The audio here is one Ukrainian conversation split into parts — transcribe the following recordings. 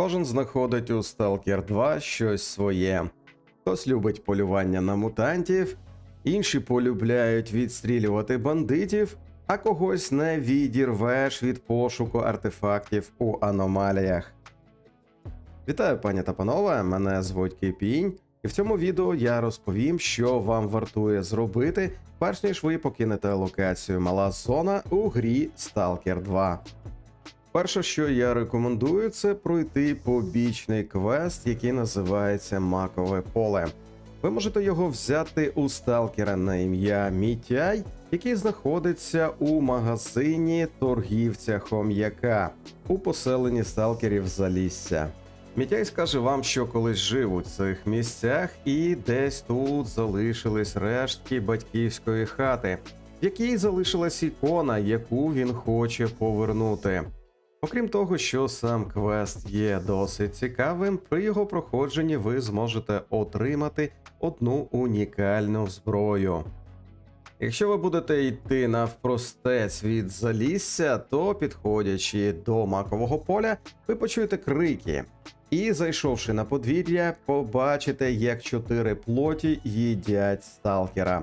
Кожен знаходить у Stalker 2 щось своє. Хтось любить полювання на мутантів, інші полюбляють відстрілювати бандитів, а когось не відірвеш від пошуку артефактів у аномаліях. Вітаю, пані та панове! Мене звуть Кипінь, і в цьому відео я розповім, що вам вартує зробити, перш ніж ви покинете локацію Мала Зона у грі Stalker 2. Перше, що я рекомендую, це пройти побічний квест, який називається Макове поле. Ви можете його взяти у сталкера на ім'я Мітяй, який знаходиться у магазині торгівця хом'яка у поселенні сталкерів Залісся. Мітяй скаже вам, що колись жив у цих місцях, і десь тут залишились рештки батьківської хати, в якій залишилась ікона, яку він хоче повернути. Окрім того, що сам квест є досить цікавим, при його проходженні ви зможете отримати одну унікальну зброю. Якщо ви будете йти навпростець від залісся, то підходячи до макового поля, ви почуєте крики. І, зайшовши на подвір'я, побачите, як чотири плоті їдять сталкера.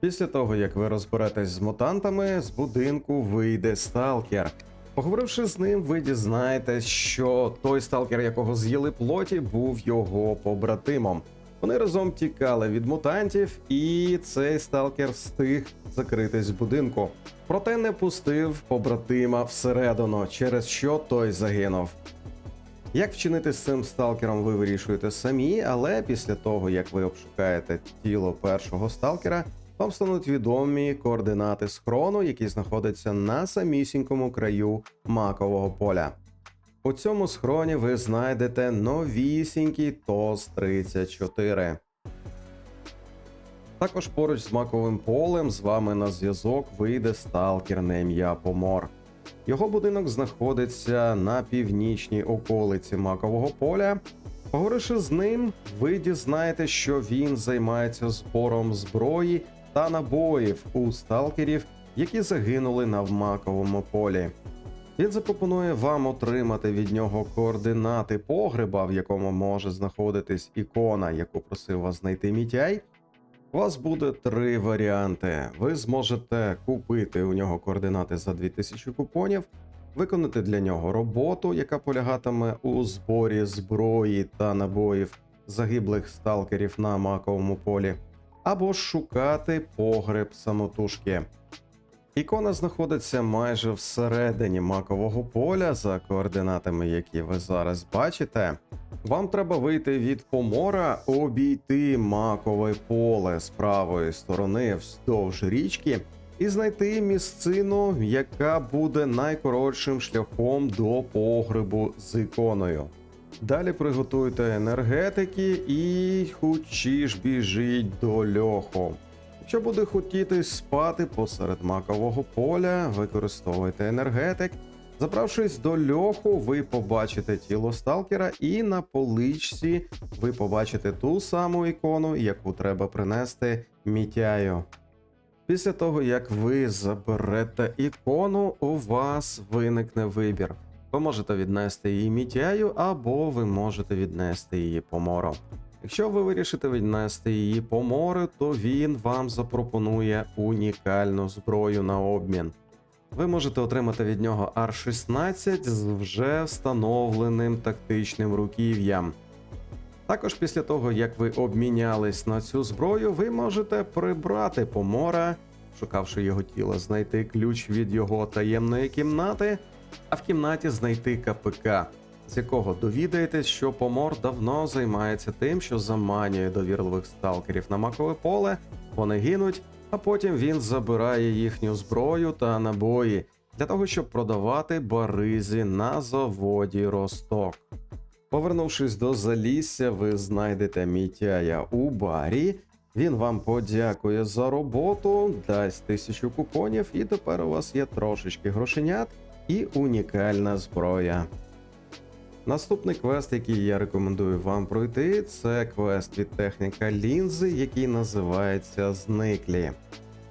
Після того, як ви розберетесь з мутантами, з будинку вийде сталкер. Поговоривши з ним, ви дізнаєтесь, що той сталкер, якого з'їли плоті, був його побратимом. Вони разом тікали від мутантів, і цей сталкер встиг закритись з будинку. Проте не пустив побратима всередину, через що той загинув. Як вчинити з цим сталкером, ви вирішуєте самі, але після того, як ви обшукаєте тіло першого сталкера, вам стануть відомі координати схрону, який знаходиться на самісінькому краю макового поля. У цьому схроні ви знайдете новісінький ТОС 34. Також поруч з маковим полем з вами на зв'язок вийде сталкер на ім'я Помор. Його будинок знаходиться на північній околиці макового поля. Поговоривши з ним, ви дізнаєтесь, що він займається збором зброї та набоїв у сталкерів, які загинули на маковому полі. Він запропонує вам отримати від нього координати погреба, в якому може знаходитись ікона, яку просив вас знайти Мітяй. У вас буде три варіанти. Ви зможете купити у нього координати за 2000 купонів, виконати для нього роботу, яка полягатиме у зборі зброї та набоїв загиблих сталкерів на маковому полі, або шукати погреб самотужки. Ікона знаходиться майже всередині макового поля за координатами, які ви зараз бачите. Вам треба вийти від помора, обійти макове поле з правої сторони вздовж річки і знайти місцину, яка буде найкоротшим шляхом до погребу з іконою. Далі приготуйте енергетики і хучі ж біжіть до льоху. Якщо буде хотіти спати посеред макового поля, використовуйте енергетик. Забравшись до льоху, ви побачите тіло сталкера, і на поличці ви побачите ту саму ікону, яку треба принести мітяю. Після того, як ви заберете ікону, у вас виникне вибір. Ви можете віднести її мітяю, або ви можете віднести її помором. Якщо ви вирішите віднести її по морю, то він вам запропонує унікальну зброю на обмін. Ви можете отримати від нього R16 з вже встановленим тактичним руків'ям. Також після того, як ви обмінялись на цю зброю, ви можете прибрати помора, шукавши його тіло, знайти ключ від його таємної кімнати, а в кімнаті знайти КПК з якого довідаєтесь, що помор давно займається тим, що заманює довірливих сталкерів на макове поле, вони гинуть, а потім він забирає їхню зброю та набої для того, щоб продавати баризі на заводі Росток. Повернувшись до залісся, ви знайдете мітяя у барі. Він вам подякує за роботу, дасть тисячу купонів, і тепер у вас є трошечки грошенят і унікальна зброя. Наступний квест, який я рекомендую вам пройти, це квест від техніка лінзи, який називається Зниклі.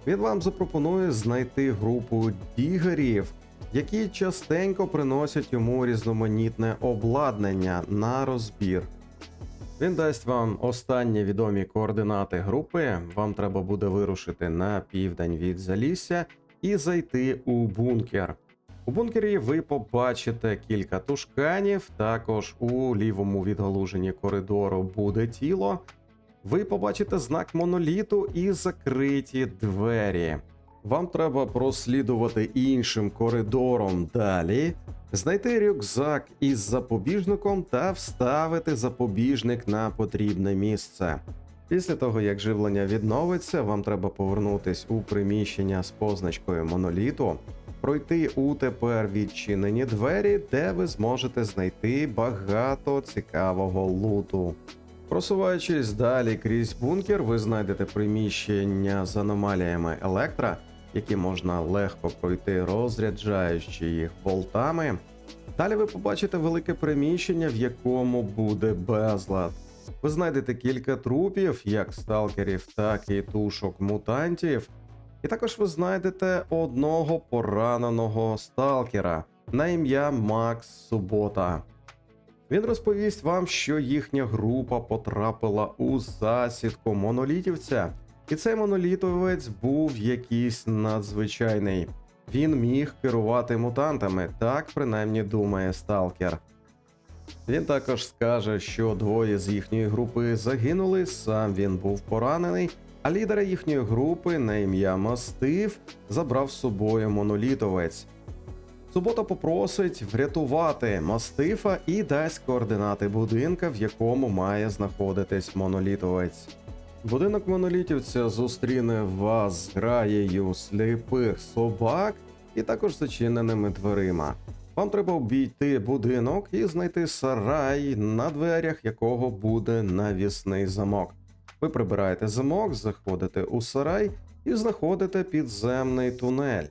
Він вам запропонує знайти групу дігерів, які частенько приносять йому різноманітне обладнання на розбір. Він дасть вам останні відомі координати групи. Вам треба буде вирушити на південь від Залісся і зайти у бункер. У бункері ви побачите кілька тушканів. Також у лівому відгалуженні коридору буде тіло. Ви побачите знак моноліту і закриті двері. Вам треба прослідувати іншим коридором далі, знайти рюкзак із запобіжником та вставити запобіжник на потрібне місце. Після того, як живлення відновиться, вам треба повернутись у приміщення з позначкою моноліту, пройти у тепер відчинені двері, де ви зможете знайти багато цікавого луту. Просуваючись далі крізь бункер, ви знайдете приміщення з аномаліями електра, які можна легко пройти, розряджаючи їх болтами. Далі ви побачите велике приміщення, в якому буде безлад. Ви знайдете кілька трупів, як сталкерів, так і тушок мутантів. І також ви знайдете одного пораненого сталкера на ім'я Макс Субота. Він розповість вам, що їхня група потрапила у засідку монолітівця, і цей монолітовець був якийсь надзвичайний. Він міг керувати мутантами, так принаймні думає сталкер. Він також скаже, що двоє з їхньої групи загинули, сам він був поранений, а лідера їхньої групи на ім'я Мастив забрав з собою монолітовець. Субота попросить врятувати мастифа і дасть координати будинка, в якому має знаходитись монолітовець. Будинок монолітівця зустріне вас з граєю сліпих собак і також зачиненими дверима. Вам треба обійти будинок і знайти сарай, на дверях якого буде навісний замок. Ви прибираєте замок, заходите у сарай і знаходите підземний тунель.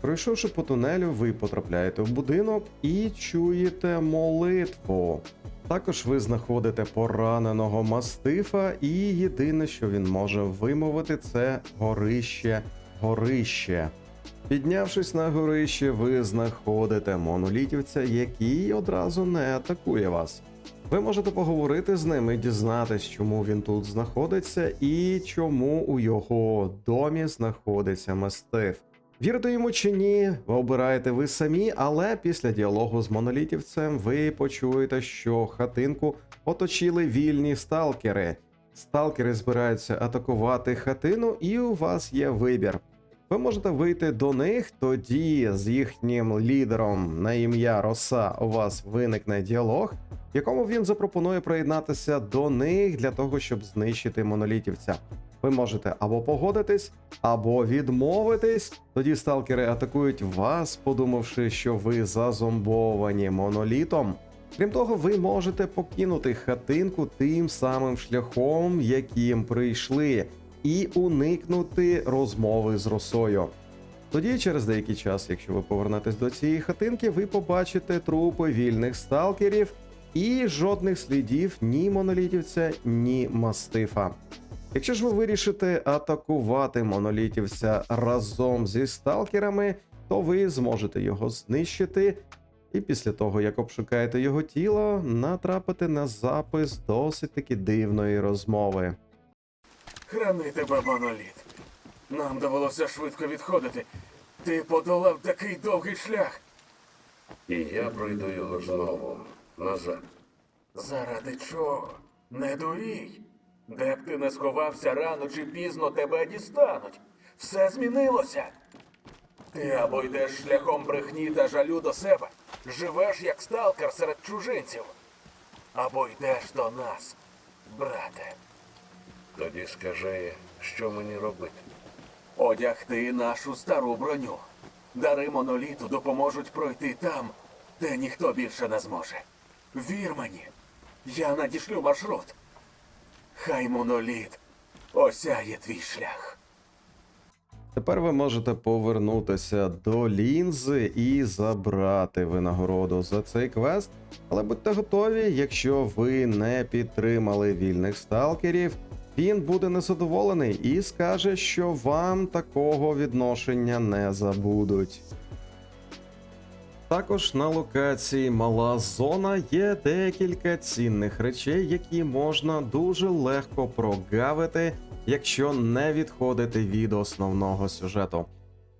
Пройшовши по тунелю, ви потрапляєте в будинок і чуєте молитву. Також ви знаходите пораненого мастифа, і єдине, що він може вимовити, це горище, горище. Піднявшись на горище, ви знаходите монолітівця, який одразу не атакує вас. Ви можете поговорити з ним і дізнатись, чому він тут знаходиться і чому у його домі знаходиться мастиф. Вірите йому чи ні, обираєте ви самі, але після діалогу з монолітівцем ви почуєте, що хатинку оточили вільні сталкери. Сталкери збираються атакувати хатину, і у вас є вибір. Ви можете вийти до них, тоді з їхнім лідером на ім'я Роса у вас виникне діалог, якому він запропонує приєднатися до них для того, щоб знищити монолітівця. Ви можете або погодитись, або відмовитись. Тоді сталкери атакують вас, подумавши, що ви зазомбовані монолітом. Крім того, ви можете покинути хатинку тим самим шляхом, яким прийшли, і уникнути розмови з росою. Тоді, через деякий час, якщо ви повернетесь до цієї хатинки, ви побачите трупи вільних сталкерів і жодних слідів ні монолітівця, ні мастифа. Якщо ж ви вирішите атакувати монолітівця разом зі сталкерами, то ви зможете його знищити, і після того, як обшукаєте його тіло, натрапите на запис досить таки дивної розмови. Храни тебе, моноліт. Нам довелося швидко відходити. Ти подолав такий довгий шлях. І я пройду його знову назад. Заради чого? Не дурій. Де б ти не сховався рано чи пізно тебе дістануть. Все змінилося. Ти або йдеш шляхом брехні та жалю до себе, живеш як сталкер серед чужинців, або йдеш до нас, брате. Тоді скажи, що мені робити. Одягти нашу стару броню. Дари моноліту допоможуть пройти там, де ніхто більше не зможе. Вір мені, я надішлю маршрут. Хай моноліт осяє твій шлях. Тепер ви можете повернутися до лінзи і забрати винагороду за цей квест. Але будьте готові, якщо ви не підтримали вільних сталкерів, він буде незадоволений і скаже, що вам такого відношення не забудуть. Також на локації Мала Зона є декілька цінних речей, які можна дуже легко прогавити, якщо не відходити від основного сюжету.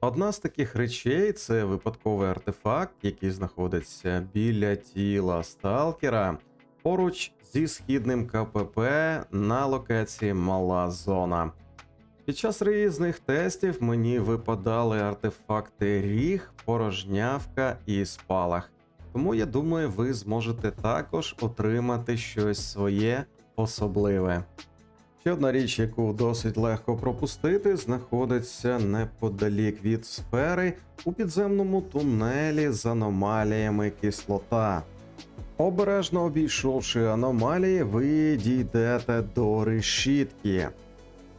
Одна з таких речей це випадковий артефакт, який знаходиться біля тіла сталкера поруч зі східним КПП на локації Мала Зона. Під час різних тестів мені випадали артефакти ріг, порожнявка і спалах. Тому я думаю, ви зможете також отримати щось своє особливе. Ще одна річ, яку досить легко пропустити, знаходиться неподалік від сфери у підземному тунелі з аномаліями кислота. Обережно обійшовши аномалії, ви дійдете до решітки.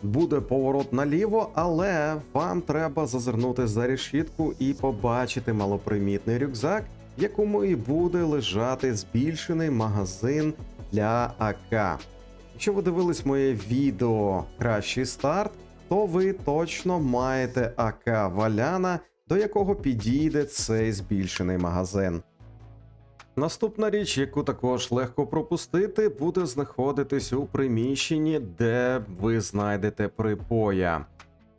Буде поворот наліво, але вам треба зазирнути за решітку і побачити малопримітний рюкзак, в якому і буде лежати збільшений магазин для АК. Якщо ви дивились моє відео Кращий старт, то ви точно маєте АК Валяна, до якого підійде цей збільшений магазин. Наступна річ, яку також легко пропустити, буде знаходитись у приміщенні, де ви знайдете припоя.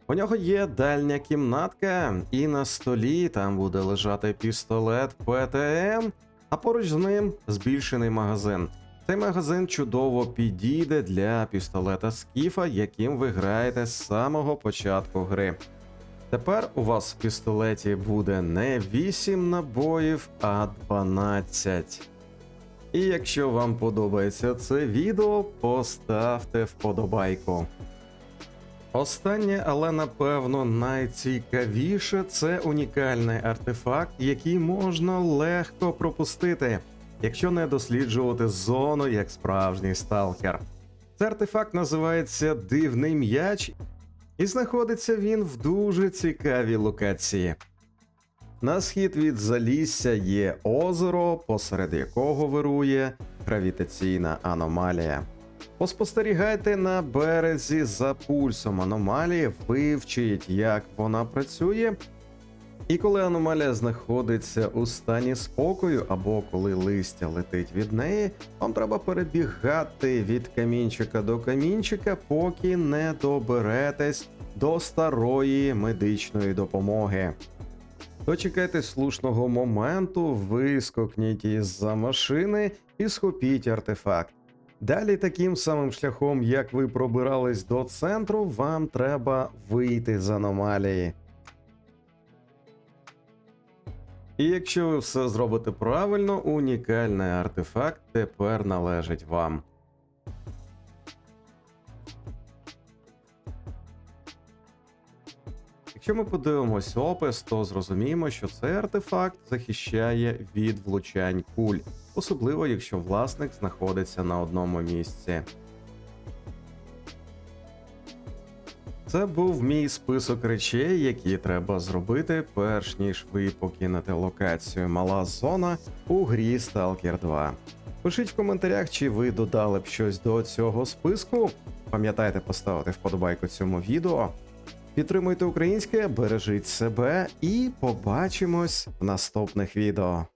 У нього є дальня кімнатка, і на столі там буде лежати пістолет ПТМ, а поруч з ним збільшений магазин. Цей магазин чудово підійде для пістолета Скіфа, яким ви граєте з самого початку гри. Тепер у вас в пістолеті буде не 8 набоїв, а 12. І якщо вам подобається це відео, поставте вподобайку. Останнє, але напевно найцікавіше це унікальний артефакт, який можна легко пропустити, якщо не досліджувати зону як справжній сталкер. Цей артефакт називається Дивний м'яч, і знаходиться він в дуже цікавій локації. На схід від Залісся є озеро, посеред якого вирує гравітаційна аномалія. Поспостерігайте на березі за пульсом аномалії, вивчіть, як вона працює. І коли аномалія знаходиться у стані спокою, або коли листя летить від неї, вам треба перебігати від камінчика до камінчика, поки не доберетесь до старої медичної допомоги. Дочекайте слушного моменту, вискокніть із-за машини і схопіть артефакт. Далі, таким самим шляхом, як ви пробирались до центру, вам треба вийти з аномалії. І якщо ви все зробите правильно, унікальний артефакт тепер належить вам. Якщо ми подивимось опис, то зрозуміємо, що цей артефакт захищає від влучань куль, особливо якщо власник знаходиться на одному місці. Це був мій список речей, які треба зробити, перш ніж ви покинете локацію Мала Зона у грі Stalker 2. Пишіть в коментарях, чи ви додали б щось до цього списку. Пам'ятайте поставити вподобайку цьому відео. Підтримуйте українське, бережіть себе і побачимось в наступних відео.